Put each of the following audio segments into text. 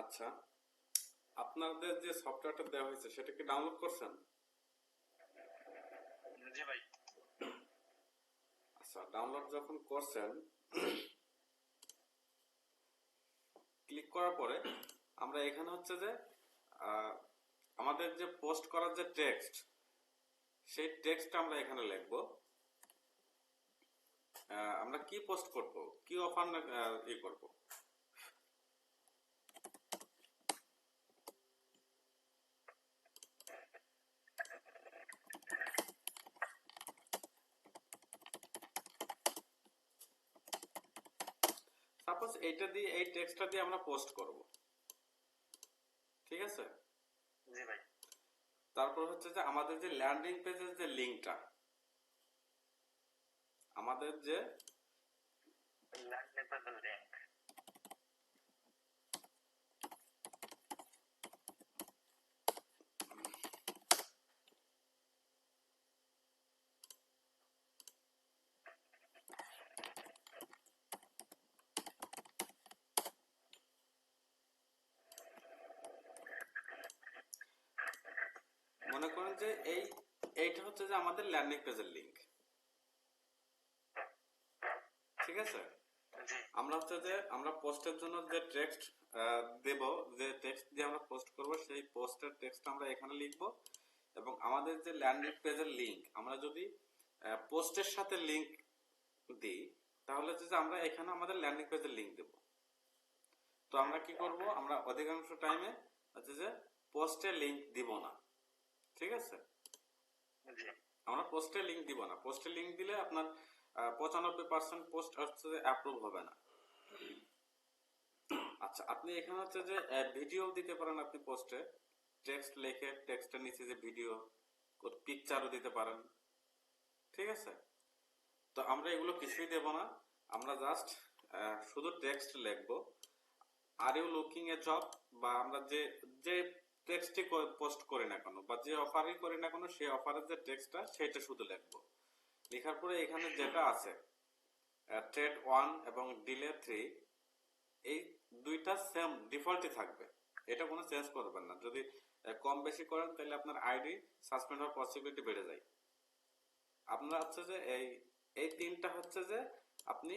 আচ্ছা আপনাদের যে সফটওয়্যারটা দেওয়া হয়েছে সেটা কি ডাউনলোড করছেন? জি ভাই। আচ্ছা ডাউনলোড যখন করছেন ক্লিক করার পরে আমরা এখানে হচ্ছে যে আমাদের যে পোস্ট করার যে টেক্সট সেই টেক্সটটা আমরা এখানে লিখব। আমরা কি পোস্ট করব? কি অফার ই করব সাপোজ এইটা দিয়ে এই টেক্সটটা দিয়ে আমরা পোস্ট করব। ঠিক আছে? জি ভাই। তারপর হচ্ছে যে আমাদের যে ল্যান্ডিং পেজের যে লিংকটা আমাদের যে ল্যান্ডিং পেজের লিংক মনে করেন যে এই এইটা হচ্ছে যে আমাদের ল্যান্ডিং পেজের লিঙ্ক ঠিক আছে? আমরা হচ্ছে যে আমরা পোস্টের জন্য যে টেক্সট দেব যে টেক্সট দিয়ে আমরা পোস্ট করব সেই পোস্টের টেক্সট আমরা এখানে লিখব। এবং আমাদের যে ল্যান্ডিং পেজের লিংক আমরা যদি পোস্টের সাথে লিংক দিই তাহলে যে আমরা এখানে আমাদের ল্যান্ডিং পেজের লিংক দেব। তো আমরা কি করব? আমরা অধিকাংশ টাইমে হচ্ছে যে পোস্টে লিংক দিব না। ঠিক আছে? আমরা পোস্টে লিংক দিব না। পোস্টে লিংক দিলে আপনার পঁচানব্বই পার্সেন্ট পোস্ট হচ্ছে অ্যাপ্রুভ হবে না। আচ্ছা আপনি এখানে হচ্ছে যে ভিডিও দিতে পারেন আপনি পোস্টে টেক্সট লিখে টেক্সটের নিচে যে ভিডিও পিকচারও দিতে পারেন। ঠিক আছে? তো আমরা এগুলো কিছুই দেব না। আমরা জাস্ট শুধু টেক্সট লিখব। Are you looking a job বা আমরা যে যে টেক্সটই পোস্ট করি না কেন, বা যে অফারই করি না কেন, সেই অফারের যে টেক্সটটা সেটা শুধু লিখব। লেখার পরে এখানে যেটা আছে ট্রেড ওয়ান এবং ডিলে থ্রি এই দুইটা সেম ডিফল্টই থাকবে। এটা কোনো চেঞ্জ করবেন না। যদি কম বেশি করেন, তাহলে আপনার আইডি সাসপেন্ড হওয়ার পসিবিলিটি বেড়ে যায়। আপনার হচ্ছে যে এই এই তিনটা হচ্ছে যে আপনি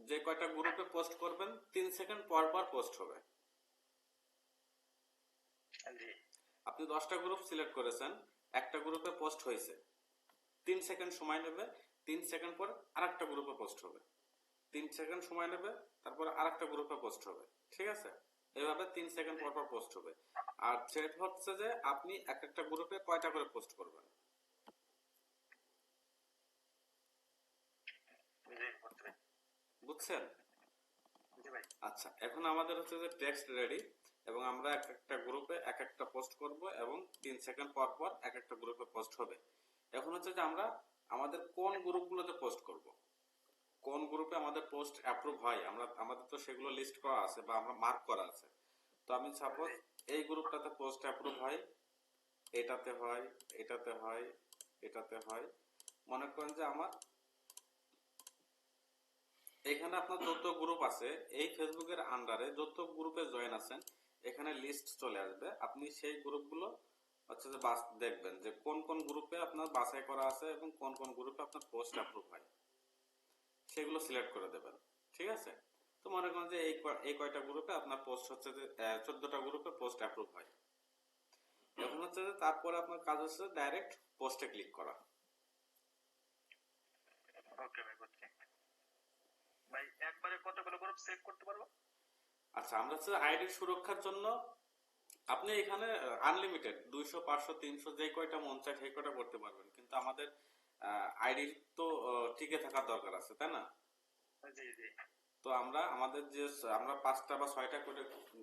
যে কয়টা গ্রুপে পোস্ট করবেন, তিন সেকেন্ড পর পর পোস্ট হবে। আপনি দশটা গ্রুপ সিলেক্ট করেছেন একটা গ্রুপে পোস্ট হয়েছে। তিন সেকেন্ড সময় নেবে তিন সেকেন্ড পর আরেকটা গ্রুপে পোস্ট হবে। তিন সেকেন্ড সময় নেবে তারপর আরেকটা গ্রুপে পোস্ট হবে। ঠিক আছে? এভাবে তিন সেকেন্ড পর পর পোস্ট হবে। আর থ্রেড হচ্ছে যে আপনি এক একটা গ্রুপে কয়টা করে পোস্ট করবেন। বুঝছেন? আচ্ছা এখন আমাদের হচ্ছে যে টেক্সট রেডি এবং আমরা এক একটা গ্রুপে এক একটা পোস্ট করব এবং তিন সেকেন্ড পর পর এক একটা গ্রুপে পোস্ট হবে। এখন হচ্ছে যে আমরা আমাদের কোন গ্রুপগুলোতে পোস্ট করব? কোন গ্রুপে আমাদের পোস্ট অ্যাপ্রুভ হয়? আমরা, আমাদের তো সেগুলো লিস্ট করা আছে বা আমরা মার্ক করা আছে। তো আমি সাপোজ এই গ্রুপটাতে পোস্ট অ্যাপ্রুভ হয়, এটাতে হয় এটাতে হয় এটাতে হয়। মনে করেন যে আমার এখানে আপনার যত গ্রুপ আছে, এই ফেসবুকের আন্ডারে যত গ্রুপে জয়েন আছেন এখানে লিস্ট চলে আসবে। আপনি সেই গ্রুপগুলো হচ্ছে যে বাস দেখবেন যে কোন কোন গ্রুপে আপনার বাছাই করা আছে এবং কোন কোন গ্রুপে আপনার পোস্ট অ্যাপ্রুভ হয়। সেগুলো সিলেক্ট করে দেবেন, ঠিক আছে? তো মনে করেন যে এই এই কয়টা গ্রুপে আপনার পোস্ট হচ্ছে যে চোদ্দটা গ্রুপে পোস্ট অ্যাপ্রুভ হয়। এখন হচ্ছে যে তারপরে আপনার কাজ হচ্ছে ডাইরেক্ট পোস্টে ক্লিক করা। ওকে ভাই, বুঝছি। ভাই, একবারে কতগুলো গ্রুপ সেভ করতে পারব? আচ্ছা আমরা হচ্ছে আইডির সুরক্ষার জন্য আপনি এখানে আনলিমিটেড দুইশো পাঁচশো তিনশো যে কয়টা মন চায় সেই কয়টা করতে পারবেন। কিন্তু আমাদের আইডি তো টিকে থাকার দরকার আছে তাই না? তো আমরা আমাদের যে আমরা পাঁচটা বা ছয়টা করে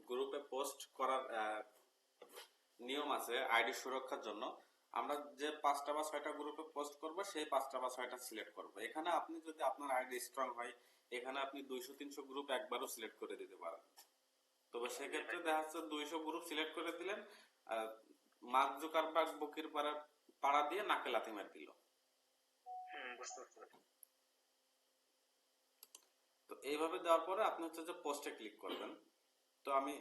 গ্রুপে পোস্ট করার নিয়ম আছে আইডি সুরক্ষার জন্য। আমরা যে পাঁচটা বা ছয়টা গ্রুপে পোস্ট করব সেই পাঁচটা বা ছয়টা সিলেক্ট করব। এখানে আপনি যদি আপনার আইডি স্ট্রং হয় এখানে আপনি দুইশো তিনশো গ্রুপ একবারও সিলেক্ট করে দিতে পারেন। তবে সেক্ষেত্রে দেখা যাচ্ছে দুইশো গ্রুপ সিলেক্ট করে দিলেন মার্ক জুকারবার্গ বুকির পাড়া পাড়া দিয়ে নাকে লাথি মার দিল। তো এইভাবে দেওয়ার পরে আপনি হচ্ছে যে পোস্টে ক্লিক করবেন। তো আমি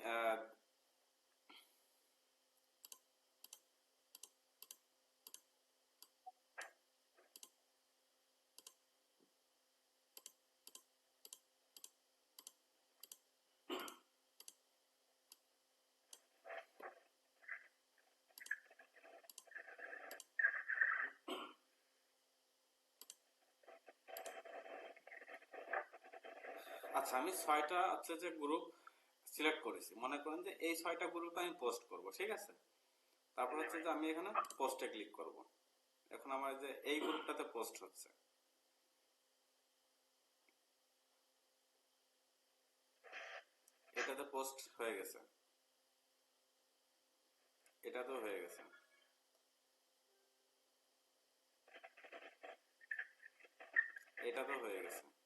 আচ্ছা আমি ছয়টা হচ্ছে যে গ্রুপ সিলেক্ট করেছি। মনে করেন যে এই ছয়টা গ্রুপে আমি পোস্ট করব, ঠিক আছে? তারপর হচ্ছে যে আমি এখানে পোস্টে ক্লিক করব। এখন আমার যে এই গ্রুপটাতে পোস্ট হচ্ছে। এটাতে পোস্ট হয়ে গেছে। এটা তো হয়ে গেছে। এটা তো হয়ে গেছে।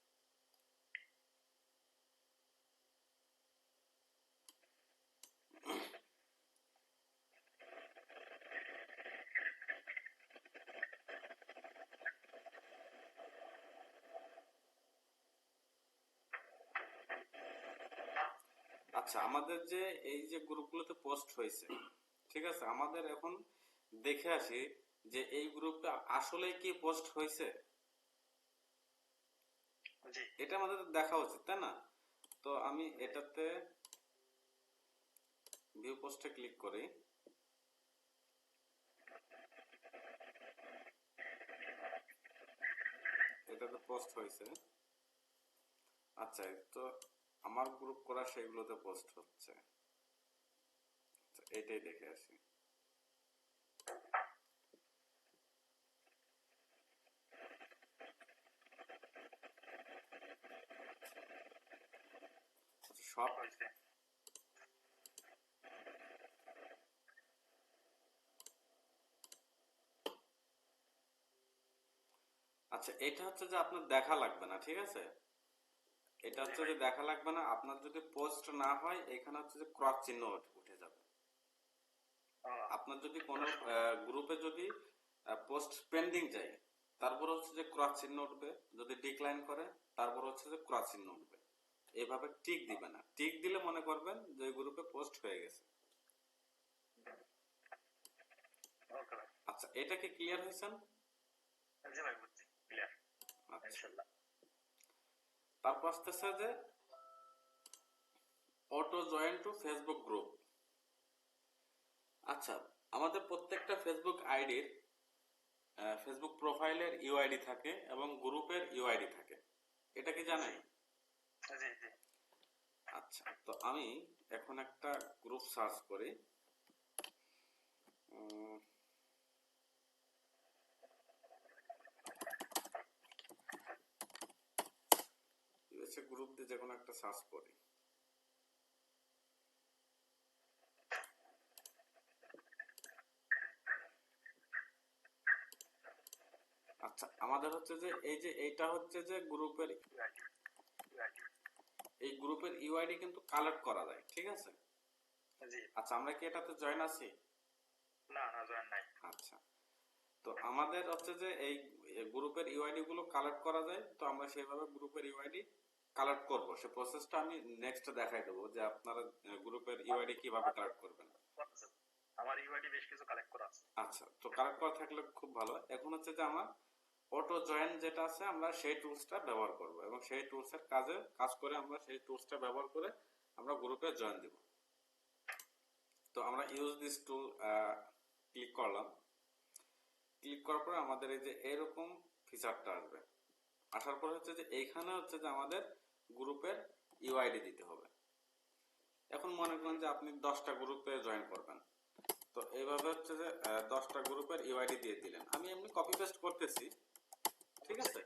আচ্ছা আমাদের যে এই যে গ্রুপগুলোতে পোস্ট হয়েছে ঠিক আছে? আমাদের এখন দেখে আসি যে এই গ্রুপটা আসলে কি পোস্ট হয়েছে। এটা আমাদের দেখা উচিত তাই না? তো আমি এটাতে ভিউ পোস্টে ক্লিক করি। এটাতে পোস্ট হয়েছে। আচ্ছা তো আমার গ্রুপ করা সেগুলোতে পোস্ট হচ্ছে। এটাই দেখে আসি। সব আচ্ছা এটা হচ্ছে যে আপনার দেখা লাগবে না, ঠিক আছে? এটা হচ্ছে যে দেখা লাগবে না আপনার যদি পোস্ট না হয় এখানে হচ্ছে যে ক্রস চিহ্ন উঠে যাবে। আপনার যদি কোনো গ্রুপে যদি পোস্ট পেন্ডিং যায় তারপর হচ্ছে যে ক্রস চিহ্ন উঠবে। যদি ডিক্লাইন করে তারপর হচ্ছে যে ক্রস চিহ্ন উঠবে। এইভাবে টিক দিবে না। টিক দিলে মনে করবেন যে গ্রুপে পোস্ট হয়ে গেছে। আচ্ছা এটা কি ক্লিয়ার হয়েছেন জি ভাই ক্লিয়ার আচ্ছা। তারপর আসতেছে যে auto join to Facebook group আচ্ছা আমাদের প্রত্যেকটা ফেসবুক আইডির ফেসবুক প্রোফাইলের ইউআইডি থাকে এবং গ্রুপের ইউআইডি থাকে। এটা কি জানাই আচ্ছা তো আমি এখন একটা গ্রুপ সার্চ করি। উম, গ্রুপ দিয়ে যে কোনো একটা সার্চ করি। আচ্ছা আমাদের হচ্ছে যে এই যে এইটা হচ্ছে যে গ্রুপের এই গ্রুপের ইউআইডি কিন্তু কালেক্ট করা যায় ঠিক আছে? আচ্ছা আমরা কি এটাতে জয়েন আছি? না না জয়েন নাই। আচ্ছা তো আমাদের হচ্ছে যে এই গ্রুপের ইউআইডি গুলো কালেক্ট করা যায় তো আমরা সেভাবে গ্রুপের ইউআইডি কালেক্ট করব। সে প্রসেসটা আমি নেক্সট দেখাই দেবো যে আপনারা গ্রুপের ইউআইডি কীভাবে কালেক্ট করবেন। আমার ইউআইডি বেশ কিছু কালেক্ট করা আছে। আচ্ছা তো কালেক্ট করা থাকলে খুব ভালো। এখন হচ্ছে যে আমার অটো জয়েন যেটা আছে আমরা সেই টুলসটা ব্যবহার করব এবং সেই টুলসের কাজে কাজ করে আমরা সেই টুলসটা ব্যবহার করে আমরা গ্রুপে জয়েন দিব। তো আমরা ইউজ দিস টুল ক্লিক করলাম। ক্লিক করার পরে আমাদের এই যে এরকম ফিচারটা আসবে। আসার পরে হচ্ছে যে এইখানে হচ্ছে যে আমাদের গ্রুপের ইউআইডি দিতে হবে। এখন মনে করেন যে আপনি দশটা গ্রুপে জয়েন করবেন। তো এইভাবে হচ্ছে যে দশটা গ্রুপের ইউআইডি দিয়ে দিলেন। আমি এমনি কপি পেস্ট করতেছি। ঠিক আছে?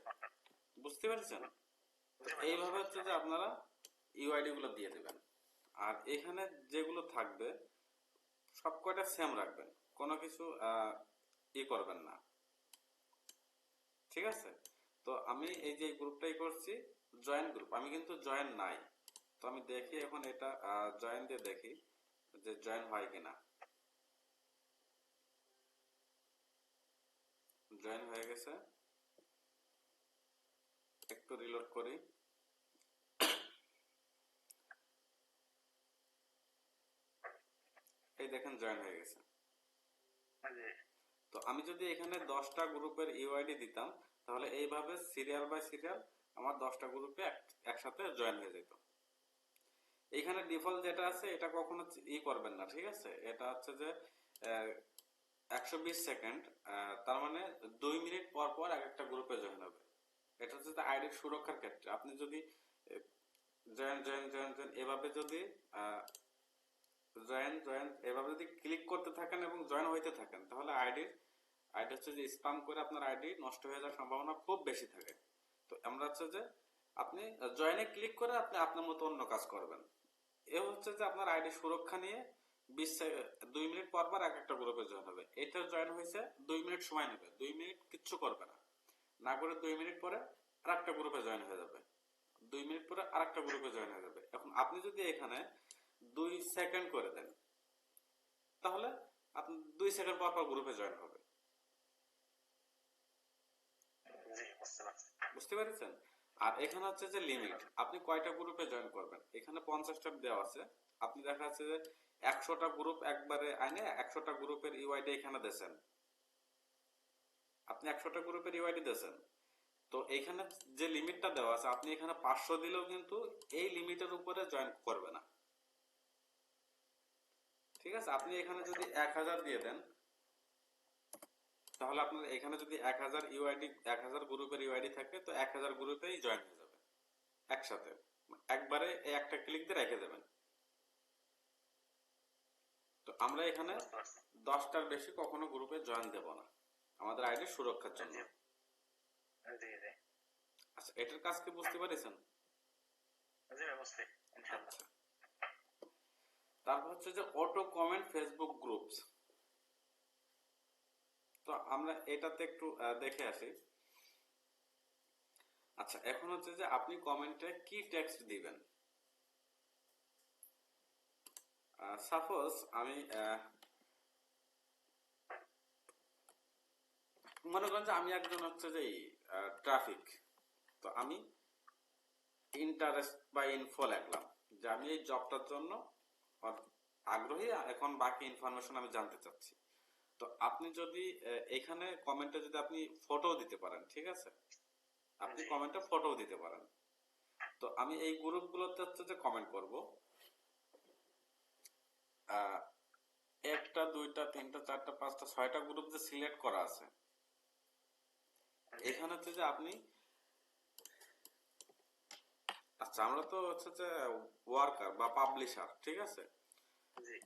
বুঝতে পারছেন? এইভাবে হচ্ছে যে আপনারা ইউআইডি গুলো দিয়ে দেবেন। আর এখানে যেগুলো থাকবে, সব কয়টা সেম রাখবেন। কোনো কিছু ই করবেন না। ঠিক আছে? তো আমি এই যে গ্রুপটাই করছি জয়েন গ্রুপ আমি কিন্তু জয়েন নাই। তো আমি দেখি এখন এটা জয়েন দিয়ে দেখি যে জয়েন হয় কিনা। জয়েন হয়ে গেছে। একটু রিলোড করি। এই দেখেন জয়েন হয়ে গেছে। তো আমি যদি এখানে দশটা গ্রুপের ইউআইডি দিতাম তাহলে এইভাবে সিরিয়াল বাই সিরিয়াল আমার দশটা গ্রুপে একসাথে জয়েন হয়ে যেত। এখানে ডিফল্ট যেটা আছে, এটা কখনো ই করবেন না, ঠিক আছে? এটা হচ্ছে যে একশো বিশ সেকেন্ড তার মানে দুই মিনিট পর পর এক একটা গ্রুপে জয়েন হবে। এটা হচ্ছে আইডির সুরক্ষার ক্ষেত্রে। আপনি যদি জয়েন জয়েন জয়েন জয়েন এভাবে যদি জয়েন জয়েন এভাবে যদি ক্লিক করতে থাকেন এবং জয়েন হইতে থাকেন, তাহলে আইডির আইডি হচ্ছে যে স্প্যাম করে আপনার আইডি নষ্ট হয়ে যাওয়ার সম্ভাবনা খুব বেশি থাকে। তো আমরা হচ্ছে যে আপনি জয়েনে ক্লিক করে আপনি আপনার মতো অন্য কাজ করবেন। এ হচ্ছে যে আপনার আইডি সুরক্ষা নিয়ে বিশ দুই মিনিট পর পর এক একটা গ্রুপে জয়েন হবে। এটা জয়েন হয়েছে, দুই মিনিট সময় নেবে, দুই মিনিট কিচ্ছু করবে না। না করে দুই মিনিট পরে আর একটা গ্রুপে জয়েন হয়ে যাবে। দুই মিনিট পরে আর একটা গ্রুপে জয়েন হয়ে যাবে। এখন আপনি যদি এখানে দুই সেকেন্ড করে দেন, তাহলে আপনি দুই সেকেন্ড পর পর গ্রুপে জয়েন হবে জি বুঝতে পারছি বুঝতে পেরেছেন? আর এখানে হচ্ছে যে লিমিট আপনি কয়টা গ্রুপে জয়েন করবেন? এখানে পঞ্চাশটা দেওয়া আছে। আপনি দেখা যাচ্ছে যে একশোটা গ্রুপ একবারে আইনে একশোটা গ্রুপের ইউআইডি এখানে দেন আপনি একশোটা গ্রুপের ইউআইডি দেন তো এখানে যে লিমিটটা দেওয়া আছে, আপনি এখানে পাঁচশো দিলেও কিন্তু এই লিমিটের উপরে জয়েন করবে না। ঠিক আছে? আপনি এখানে যদি এক হাজার দিয়ে দেন তাহলে আপনার এখানে যদি এক হাজার ইউআইডি এক হাজার গ্রুপের ইউআইডি থাকে তো এক হাজার গ্রুপেই জয়েন হয়ে যাবে একসাথে। একবারে এই একটা ক্লিক দিয়ে রেখে দেবেন। তো আমরা এখানে দশটার বেশি কখনো গ্রুপে জয়েন দেব না আমাদের আইডি সুরক্ষার জন্য। আচ্ছা এটার কাজ কি বুঝতে পারিছেন? আচ্ছা। তারপর হচ্ছে যে অটো কমেন্ট ফেসবুক গ্রুপস তো আমরা এটাতে একটু দেখে আসি। আচ্ছা এখন হচ্ছে যে আপনি কমেন্টে কি টেক্সট দিবেন? সাপোজ আমি মনে করেন যে আমি একজন হচ্ছে যে ট্রাফিক তো আমি ইন্টারেস্ট বা ইনফো লিখলাম যে আমি এই জবটার জন্য আগ্রহী এখন বাকি ইনফরমেশন আমি জানতে চাচ্ছি। তো আপনি যদি এখানে কমেন্টে যদি আপনি ফটো দিতে পারেন ঠিক আছে? আপনি। কমেন্টে ফটো দিতে পারেন। তো আমি এই গ্রুপগুলোতে হচ্ছে যে কমেন্ট করব একটা দুইটা তিনটা চারটা পাঁচটা ছয়টা গ্রুপ যে সিলেক্ট করা আছে এখানে হচ্ছে যে আপনি আচ্ছা আমরা তো হচ্ছে যে ওয়ার্কার বা পাবলিশার ঠিক আছে জি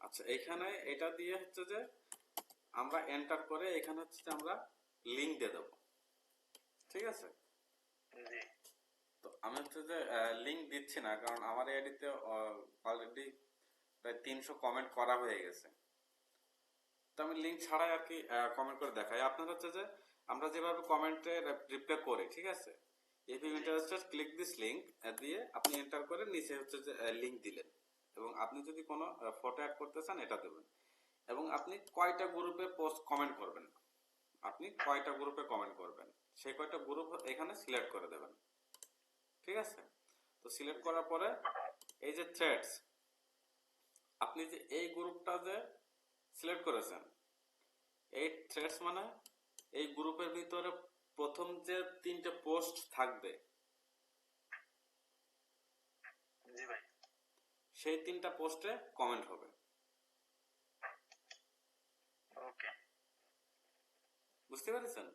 আচ্ছা এখানে এটা দিয়ে হচ্ছে যে আমরা এন্টার করে এখানে হচ্ছে যে আমরা লিংক দিয়ে দেবো। ঠিক আছে? তো আমি হচ্ছে যে লিংক দিচ্ছি না কারণ আমার আইডিতে অলরেডি প্রায় তিনশো কমেন্ট করা হয়ে গেছে। তো আমি লিংক ছাড়াই আর কি কমেন্ট করে দেখাই। আপনার হচ্ছে যে আমরা যেভাবে কমেন্টে রিপ্লাই করি ঠিক আছে? If you interested click this link দিয়ে আপনি এন্টার করে নিচে হচ্ছে যে লিংক দিলেন। এবং আপনি যদি কোনো ফটো অ্যাড করতে চান, এটা দেবেন। এবং আপনি কয়টা গ্রুপে পোস্ট কমেন্ট করবেন? আপনি কয়টা গ্রুপে কমেন্ট করবেন? সেই কয়টা গ্রুপ এখানে সিলেক্ট করে দেবেন। ঠিক আছে? তো সিলেক্ট করার পরে এই যে থ্রেডস আপনি যে এই গ্রুপটা যে সিলেক্ট করেছেন, এই থ্রেডস মানে এই গ্রুপের ভিতরে প্রথম যে তিনটে পোস্ট থাকবে জি ভাই সেই তিনটা পোস্টে কমেন্ট হবে। ওকে বুঝতে পেরেছেন?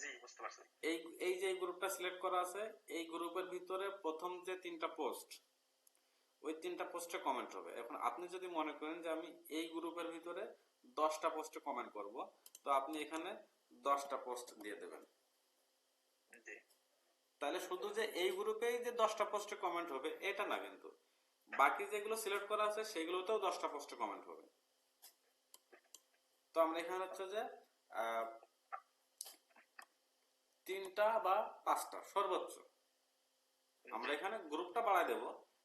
জি বুঝতে পারছি। এই এই যে গ্রুপটা সিলেক্ট করা আছে এই গ্রুপের ভিতরে প্রথম যে তিনটা পোস্ট ওই তিনটা পোস্টে কমেন্ট হবে। এখন আপনি যদি মনে করেন যে আমি এই গ্রুপের ভিতরে দশটা পোস্টে কমেন্ট করব তো আপনি এখানে দশটা পোস্ট দিয়ে দেবেন। তাহলে শুধু যে এই গ্রুপেই যে দশটা পোস্টে কমেন্ট হবে এটা না কিন্তু। বাকি যেগুলো সিলেক্ট করা আছে সেগুলোতেও দশটা পোস্টে কমেন্ট হবে। তো আমরা এখানে হচ্ছে যে তিনটা বা পাঁচটা সর্বোচ্চ। আমরা এখানে গ্রুপটা বাড়াই দেব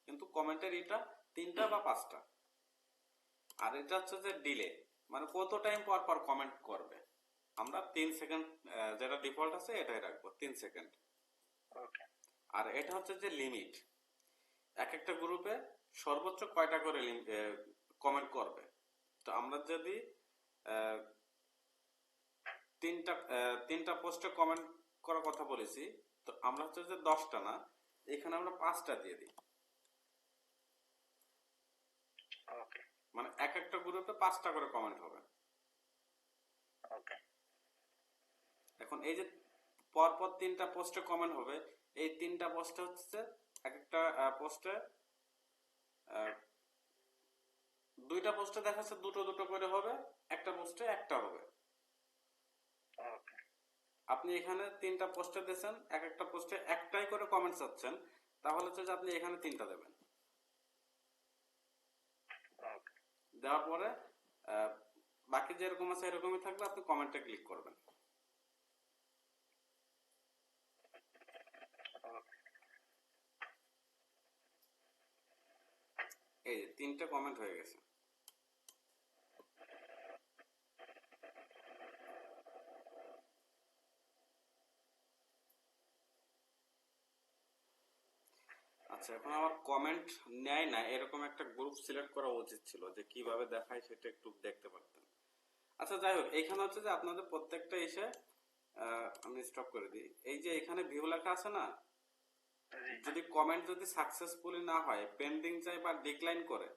কিন্তু কমেন্টের এটা তিনটা বা পাঁচটা। আর এটা হচ্ছে যে ডিলে মানে কত টাইম পর পর কমেন্ট করবে। আমরা তিন সেকেন্ড যেটা ডিফল্ট আছে এটাই রাখব তিন সেকেন্ড আর এটা হচ্ছে যে লিমিট এক একটা গ্রুপে সর্বোচ্চ কয়টা করে কমেন্ট করবে? তো আমরা যদি তিনটা তিনটা পোস্টে কমেন্ট করার কথা বলেছি তো আমরা হচ্ছে যে দশটা না এখানে আমরা পাঁচটা দিয়ে দিই। মানে এক একটা গ্রুপে পাঁচটা করে কমেন্ট হবে। ওকে এখন এই যে পরপর তিনটা পোস্টে কমেন্ট হবে এই তিনটা পোস্টে হচ্ছে এক একটা পোস্টে দুইটা পোস্টে দেখা যাচ্ছে দুটো দুটো করে হবে একটা পোস্টে একটা হবে। আপনি এখানে তিনটা পোস্টে দিয়েছেন এক একটা পোস্টে একটাই করে কমেন্ট চাচ্ছেন তাহলে হচ্ছে যে আপনি এখানে তিনটা দেবেন। দেওয়ার পরে বাকি যেরকম আছে এরকমই থাকবে আপনি কমেন্টে ক্লিক করবেন ওকে এই যে, তিনটে কমেন্ট হয়ে গেছে। আচ্ছা এখন আমার কমেন্ট নেয় না, এরকম একটা গ্রুপ সিলেক্ট করা উচিত ছিল যে কীভাবে দেখায় সেটা একটু দেখতে পারতেন আচ্ছা যাই হোক এইখানে হচ্ছে যে আপনাদের প্রত্যেকটা এসে আমি স্টপ করে দিই। এই যে এখানে ভিউ লেখা আছে না যদি কমেন্ট যদি সাকসেসফুলি না হয় পেন্ডিং চাই বা ডিক্লাইন করে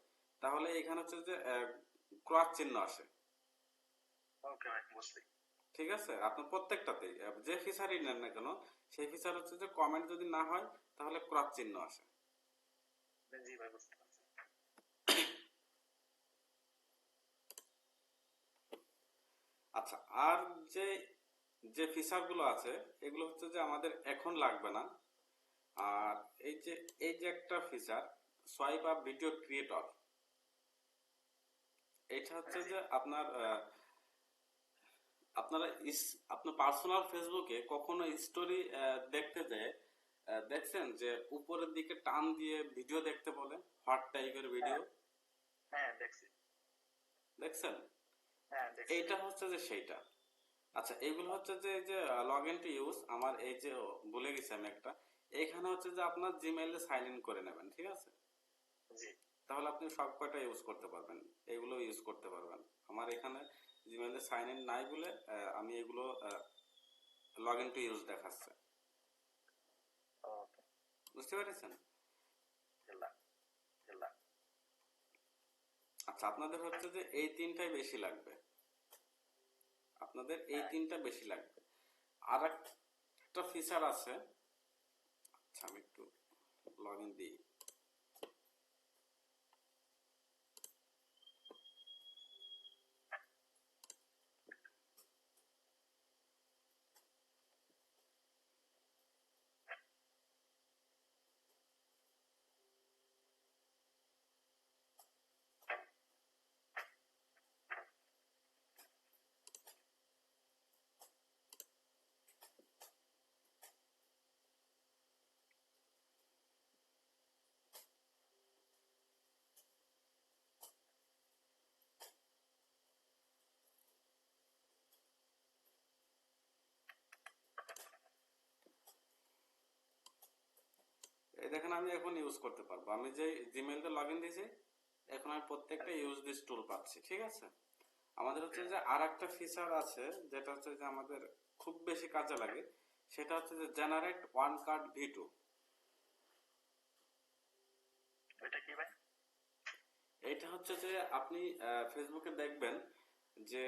তাহলে এখানে হচ্ছে যে ক্রস চিহ্ন আসে। ওকে ভাই বুঝছি। ঠিক আছে? আপনার প্রত্যেকটাতেই যে ফিচারই নেন না কেন সেই ফিচার হচ্ছে যে কমেন্ট যদি না হয় তাহলে ক্রস চিহ্ন আসে। জি ভাই বুঝতে পারছি। আচ্ছা আর যে যে ফিচারগুলো আছে এগুলো হচ্ছে যে আমাদের এখন লাগবে না। আর এই যে এই যে একটা feature swipe up video creator এটা হচ্ছে যে আপনার আপনারা আপনার পার্সোনাল ফেসবুকে কখনো স্টোরি দেখতে যায় দেখছেন যে উপরের দিকে টান দিয়ে ভিডিও দেখতে বলে হট টাইপের ভিডিও হ্যাঁ দেখছি। দেখছেন? হ্যাঁ এইটা হচ্ছে যে সেইটা। আচ্ছা এগুলো হচ্ছে যে যে লগ ইন টু ইউজ আমার এই যে বলে গেছি আমি একটা। এখানে হচ্ছে যে আপনার জিমেইলে সাইন ইন করে নেবেন ঠিক আছে? জি। তাহলে আপনি সব কয়টা ইউজ করতে পারবেন এগুলো ইউজ করতে পারবেন। আমার এখানে জিমেইলে সাইন ইন নাই বলে আমি এগুলো লগ ইন টু ইউজ দেখাচ্ছে। বুঝতে পেরেছেন? আচ্ছা আপনাদের হচ্ছে যে এই তিনটাই বেশি লাগবে। আপনাদের এই তিনটা বেশি লাগবে। আর একটা ফিচার আছে লগ ইন দেখেন আমি এখন ইউজ করতে পারব। আমি যে জিমেইলটা লগ ইন দিয়েছি এখন আমি প্রত্যেকটা ইউজ দিস টুল পাচ্ছি ঠিক আছে? আমাদের হচ্ছে যে আর একটা ফিচার আছে যেটা হচ্ছে যে আমাদের খুব বেশি কাজে লাগে সেটা হচ্ছে যে generate one card V two এইটা হচ্ছে যে আপনি ফেসবুকে দেখবেন যে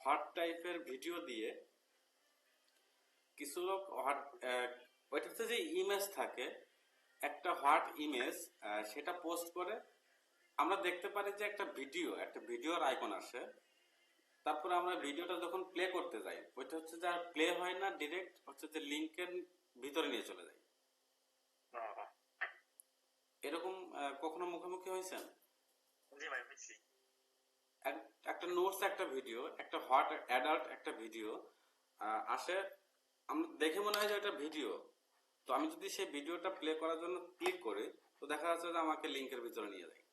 হট টাইপের ভিডিও দিয়ে কিছু লোক হট ওইটা হচ্ছে যে ইমেজ থাকে একটা হোয়াট ইমেজ সেটা পোস্ট করে। আমরা দেখতে পারি যে একটা ভিডিও একটা ভিডিওর আইকন আসে। তারপরে আমরা ভিডিওটা যখন প্লে করতে যাই ওইটা হচ্ছে যে আর প্লে হয় না ডিরেক্ট হচ্ছে যে লিঙ্কের ভিতরে নিয়ে চলে যায় ও। এরকম কখনো মুখোমুখি হয়েছেন? জি ভাই একটা নোটস একটা ভিডিও একটা হট অ্যাডাল্ট একটা ভিডিও আসে। আমরা দেখে মনে হয় যে এটা ভিডিও তো আমি যদি সেই ভিডিওটা প্লে করার জন্য ক্লিক করি তো দেখা যাচ্ছে যে আমাকে লিঙ্কের ভিতরে নিয়ে যায়।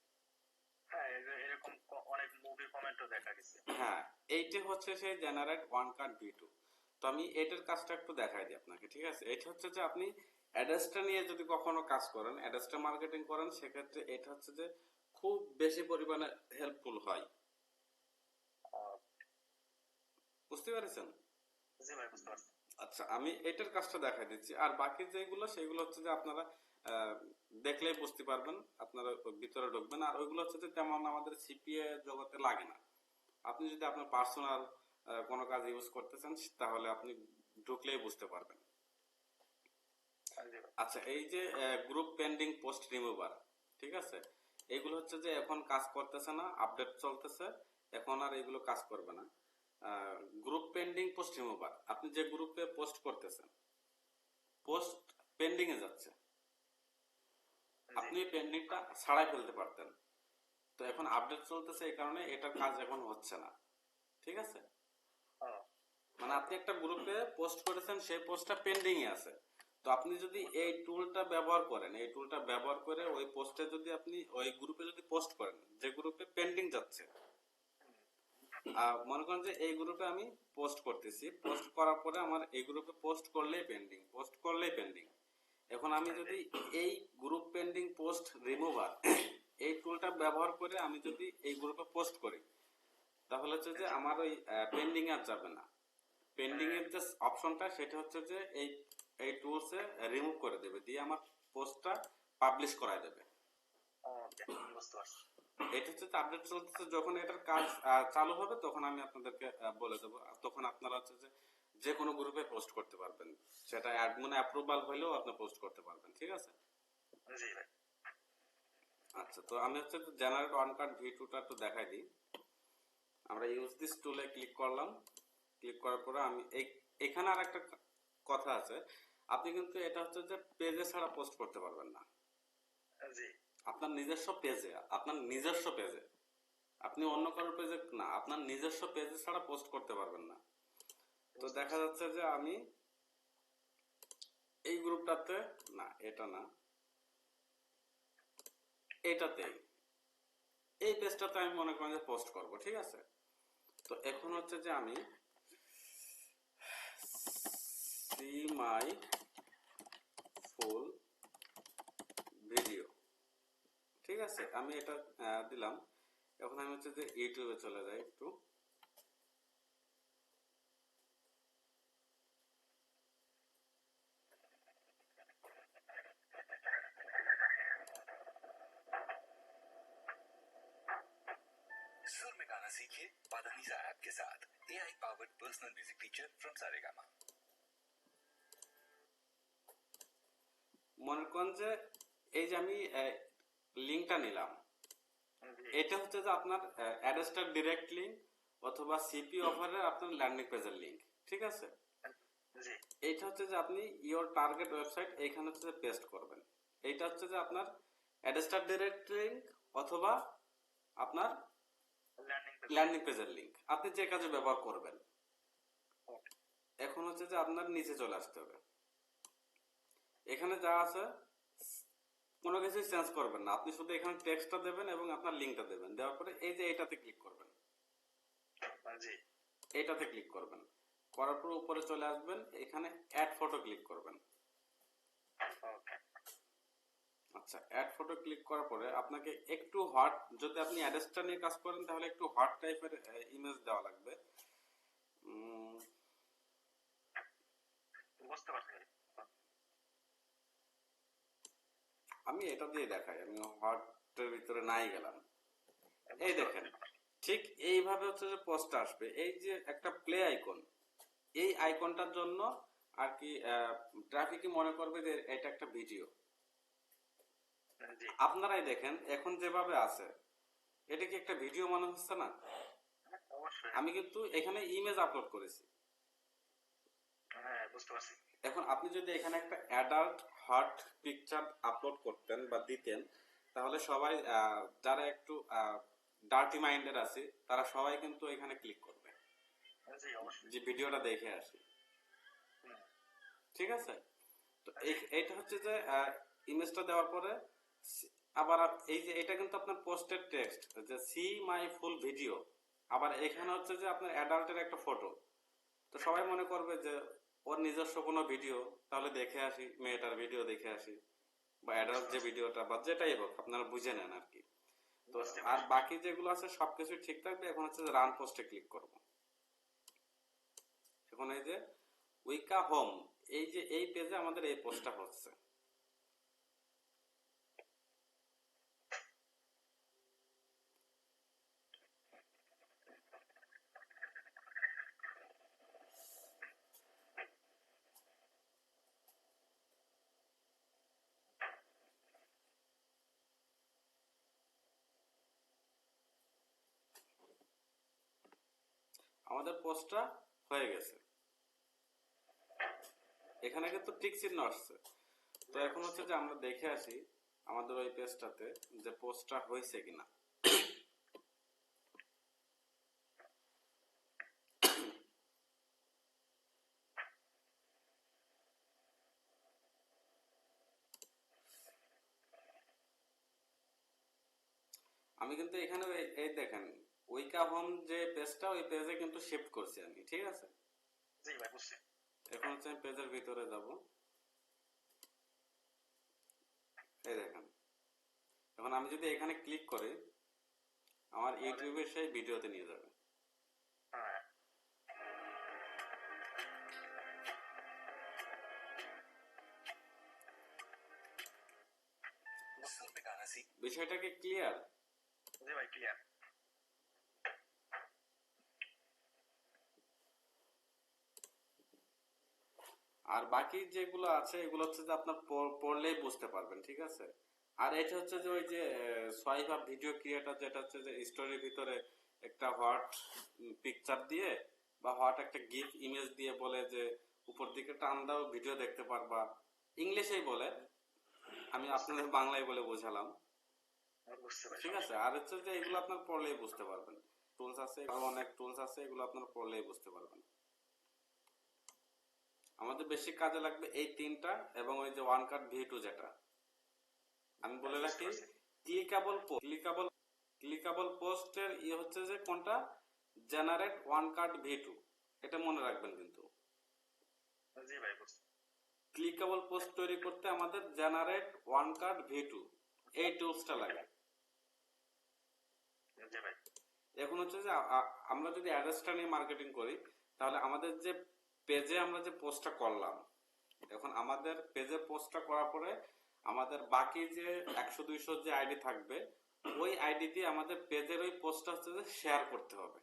হ্যাঁ এরকম অনেক মুভি কমেন্টও দেখা গেছে। হ্যাঁ এইটা হচ্ছে সেই generate one card V two তো আমি এটার কাজটা একটু দেখাই দিই আপনাকে ঠিক আছে? এটা হচ্ছে যে আপনি অ্যাড্রেসটা নিয়ে যদি কখনো কাজ করেন অ্যাড্রেসটা মার্কেটিং করেন সেক্ষেত্রে এটা হচ্ছে যে খুব বেশি পরিমাণে হেল্পফুল হয়। বুঝতে পেরেছেন? জি ভাই বুঝতে পারছি। আচ্ছা আমি এটার কাজটা দেখাই দিচ্ছি। আর বাকি যেগুলো সেগুলো হচ্ছে যে আপনারা দেখলেই বুঝতে পারবেন আপনারা ভিতরে ঢুকবেন। আর ওইগুলো হচ্ছে যে তেমন আমাদের সিপিএ জগতে লাগে না। আপনি যদি আপনার পার্সোনাল কোনো কাজ ইউজ করতেছেন তাহলে আপনি ঢুকলেই বুঝতে পারবেন। আচ্ছা এই যে গ্রুপ পেন্ডিং পোস্ট রিমুভার ঠিক আছে? এগুলো হচ্ছে যে এখন কাজ করতেছে না আপডেট চলতেছে এখন আর এগুলো কাজ করবে না। গ্রুপ পেন্ডিং পোস্ট রিমুভার আপনি যে গ্রুপে পোস্ট করতেছেন পোস্ট পেন্ডিং এ যাচ্ছে। আপনি পেন্ডিংটা ছাড়াই ফেলতে পারতেন। তো এখন আপডেট চলতেছে এই কারণে এটার কাজ এখন হচ্ছে না। ঠিক আছে? মানে আপনি একটা গ্রুপে পোস্ট করেছেন সেই পোস্টটা পেন্ডিং এ আছে। তো আপনি যদি এই টুলটা ব্যবহার করেন এই টুলটা ব্যবহার করে ওই পোস্টে যদি আপনি ওই গ্রুপে যদি পোস্ট করেন যে গ্রুপে পেন্ডিং যাচ্ছে মনে করেন যে এই গ্রুপে আমি পোস্ট করতেছি। পোস্ট করার পরে আমার এই গ্রুপে পোস্ট করলেই পেন্ডিং পোস্ট করলেই পেন্ডিং এখন আমি যদি এই গ্রুপ পেন্ডিং পোস্ট রিমুভার এই টুলটা ব্যবহার করে আমি যদি এই গ্রুপে পোস্ট করি, তাহলে হচ্ছে যে আমার ওই পেন্ডিং আর যাবে না। পেন্ডিং এর যে অপশনটা সেটা হচ্ছে যে এই এই টুলসে রিমুভ করে দেবে, দিয়ে আমার পোস্টটা পাবলিশ করায় দেবে। বুঝতে পারছি। এটা হচ্ছে আপডেট চলতেছে যখন এটার কাজ চালু হবে তখন আমি আপনাদেরকে বলে দেবো। তখন আপনারা হচ্ছে যে যে কোনো গ্রুপে পোস্ট করতে পারবেন। সেটা অ্যাডমিন অ্যাপ্রুভাল হলেও আপনি পোস্ট করতে পারবেন ঠিক আছে? জি ভাই। আচ্ছা তো আমি হচ্ছে জেনারেট ওয়ান কার্ড ভি টুটা একটু দেখাই দিই। আমরা ইউজ দিস টুলে ক্লিক করলাম। ক্লিক করার পরে আমি এখানে আর একটা কথা আছে। আপনি কিন্তু এটা হচ্ছে যে পেজে ছাড়া পোস্ট করতে পারবেন না। জি। আপনার নিজস্ব পেজে আপনার নিজস্ব পেজে আপনি অন্য কারোর পেজে না, আপনার নিজস্ব পেজে ছাড়া পোস্ট করতে পারবেন না। তো দেখা যাচ্ছে যে আমি এই গ্রুপটাতে না, এটা না এটাতেই এই পেজটাতে আমি মনে করেন যে পোস্ট করব, ঠিক আছে? তো এখন হচ্ছে যে আমি সি মাই ফুল ভিডিও ঠিক আছে আমি এটা আহ, দিলাম এখন আমি হচ্ছে যে ইউটিউবে চলে যাই একটু सुर में गाना सीखिए पाधानीसा ऐप के साथ AI powered personal music teacher from Saregama মনে করেন যে এই যে আমি লিঙ্কটা নিলাম। এটা হচ্ছে যে আপনার অ্যাড্রেসটার ডিরেক্ট লিঙ্ক অথবা সিপি অফারের আপনার ল্যান্ডিং পেজের লিঙ্ক ঠিক আছে? জি। এইটা হচ্ছে যে আপনি ইওর টার্গেট ওয়েবসাইট এইখানে হচ্ছে যে পেস্ট করবেন। এইটা হচ্ছে যে আপনার অ্যাড্রেসটার ডিরেক্ট লিঙ্ক অথবা আপনার ল্যান্ডিং পেজের লিঙ্ক আপনি যে কাজে ব্যবহার করবেন। এখন হচ্ছে যে আপনার নিচে চলে আসতে হবে। এখানে যা আছে কোনো কিছুই চেঞ্জ করবেন না। আপনি শুধু এখানে টেক্সটটা দেবেন এবং আপনার লিঙ্কটা দেবেন। দেওয়ার পরে এই যে এটাতে ক্লিক করবেন। জি। এইটাতে ক্লিক করবেন। করার পর উপরে চলে আসবেন। এখানে অ্যাড ফটো ক্লিক করবেন। আচ্ছা অ্যাড ফটো ক্লিক করার পরে আপনাকে একটু হট যদি আপনি অ্যাড্রেসটা নিয়ে কাজ করেন তাহলে একটু হট টাইপের ইমেজ দেওয়া লাগবে। বুঝতে পারছি। আমি এটা দিয়ে দেখাই আমি হটের ভিতরে নাই গেলাম। এই দেখেন ঠিক এইভাবে হচ্ছে যে পোস্ট আসবে। এই যে একটা প্লে আইকন এই আইকনটার জন্য আর কি ট্রাফিকই মনে করবে যে এটা একটা ভিডিও আপনারাই দেখেন এখন যেভাবে আছে এটা কি একটা ভিডিও মনে হচ্ছে না? অবশ্যই। আমি কিন্তু এখানে ইমেজ আপলোড করেছি। হ্যাঁ বুঝতে পারছি। এখন আপনি যদি এখানে একটা অ্যাডাল্ট হট পিকচার আপলোড করতেন বা দিতেন তাহলে সবাই যারা একটু ডার্টি মাইন্ডের আছে তারা সবাই কিন্তু এখানে ক্লিক করবে। যে ভিডিওটা দেখে আসি। ঠিক আছে? তো এইটা হচ্ছে যে ইমেজটা দেওয়ার পরে আবার এই যে এটা কিন্তু আপনার পোস্টের টেক্সট যে সি মাই ফুল ভিডিও আবার এখানে হচ্ছে যে আপনার অ্যাডাল্টের একটা ফটো তো সবাই মনে করবে যে ওর নিজস্ব কোনো ভিডিও তাহলে দেখে আসি মেয়েটার ভিডিও দেখে আসি বা অ্যাডাল্ট যে ভিডিওটা বা যেটাই হোক আপনারা বুঝে নেন আর কি। তো আর বাকি যেগুলো আছে সবকিছু ঠিক থাকবে এখন হচ্ছে রান পোস্টে ক্লিক করব। এখন এই যে উইকা হোম এই যে এই পেজে আমাদের এই পোস্টটা হচ্ছে। আমাদের পোস্টটা হয়ে গেছে। এখানে কিন্তু টিক চিহ্ন আসছে। তো এখন হচ্ছে যে আমরা দেখে আসি আমাদের ওই পেজটাতে যে পোস্টটা হয়েছে কিনা। আমি কিন্তু এখানে এই- দেখেন। ওইকা হোম যে পেজটা ওই পেজে কিন্তু শিফট করছি আমি ঠিক আছে? জি ভাই বুঝছি। এখন হচ্ছে আমি পেজের ভিতরে যাব। এই দেখেন। এখন আমি যদি এখানে ক্লিক করি আমার ইউটিউবে সেই ভিডিওতে নিয়ে যাবে। বিষয়টা কি ক্লিয়ার জি ভাই ক্লিয়ার আর বাকি যেগুলো আছে এগুলো হচ্ছে যে আপনার পড়লেই বুঝতে পারবেন ঠিক আছে? আর এটা হচ্ছে যে ওই যে সোয়াইপ আপ ভিডিও ক্রিয়েটার যেটা হচ্ছে যে স্টোরির ভিতরে একটা হট পিকচার দিয়ে বা হট একটা গিফ ইমেজ দিয়ে বলে যে উপর দিকে টান দাও ভিডিও দেখতে পারবা। ইংলিশেই বলে। আমি আপনাদের বাংলায় বলে বোঝালাম। ঠিক আছে? আর হচ্ছে যে এগুলো আপনার পড়লেই বুঝতে পারবেন। টুলস আছে অনেক টুলস আছে এগুলো আপনার পড়লেই বুঝতে পারবেন। আমাদের বেশি কাজে লাগবে এই তিনটা এবং ওই যে ওয়ান কার্ড ভি টু যেটা। আমি বলে রাখি ক্লিকেবল ক্লিকেবল ক্লিকেবল পোস্টের ইয়ে হচ্ছে যে কোনটা? Generate one card V two এটা মনে রাখবেন কিন্তু। জি ভাই ক্লিকেবল পোস্ট তৈরি করতে আমাদের generate one card V two এই টুলসটা লাগে। জি ভাই। এখন হচ্ছে যে আমরা যদি অ্যাড্রেসটা নিয়ে মার্কেটিং করি তাহলে আমাদের যে পেজে আমরা যে পোস্টটা করলাম এখন আমাদের পেজে পোস্টটা করার পরে আমাদের বাকি যে একশো দুইশো যে আইডি থাকবে ওই আইডি দিয়ে আমাদের পেজের ওই পোস্টটা হচ্ছে শেয়ার করতে হবে।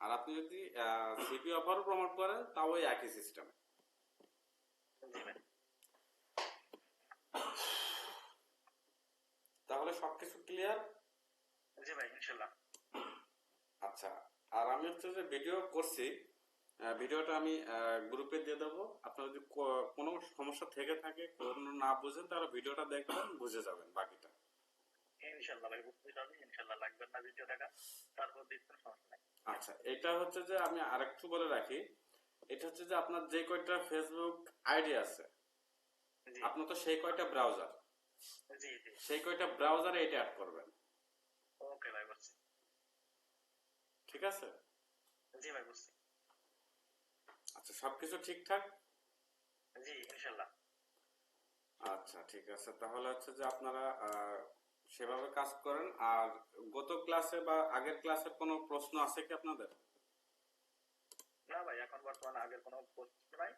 আর আপনি যদি সিপি অফারও প্রমোট করেন তাও ওই একই সিস্টেম তাহলে সবকিছু ক্লিয়ার জি ভাই ইনশাল্লাহ। আচ্ছা। আর আমি হচ্ছে যে ভিডিও করছি ভিডিওটা আমি গ্রুপে দিয়ে দেবো। আপনার যদি কোনো সমস্যা থেকে থাকে কোনো না বুঝেন তাহলে ভিডিওটা দেখবেন বুঝে যাবেন বাকিটা। ইনশাল্লাহ ভাই বুঝতে পারছি। ইনশাল্লাহ লাগবে না ভিডিও দেখা। তারপর দেখবেন সমস্যা নাই। আচ্ছা এটা হচ্ছে যে আমি আরেকটু বলে রাখি। এটা হচ্ছে যে আপনার যে কয়টা ফেসবুক আইডি আছে আপনার তো সেই কয়টা ব্রাউজার সেই কয়টা ব্রাউজারে এটা অ্যাড করবেন। ওকে ভাই বুঝছি ঠিক আছে? জি ভাই বুঝছি। আচ্ছা সবকিছু ঠিকঠাক? জি আচ্ছা ঠিক আছে। তাহলে হচ্ছে যে আপনারা সেভাবে কাজ করেন। আর গত ক্লাসে বা আগের ক্লাসে কোনো প্রশ্ন আছে কি আপনাদের? না ভাই এখন বর্তমানে আগের কোনো প্রশ্ন নাই।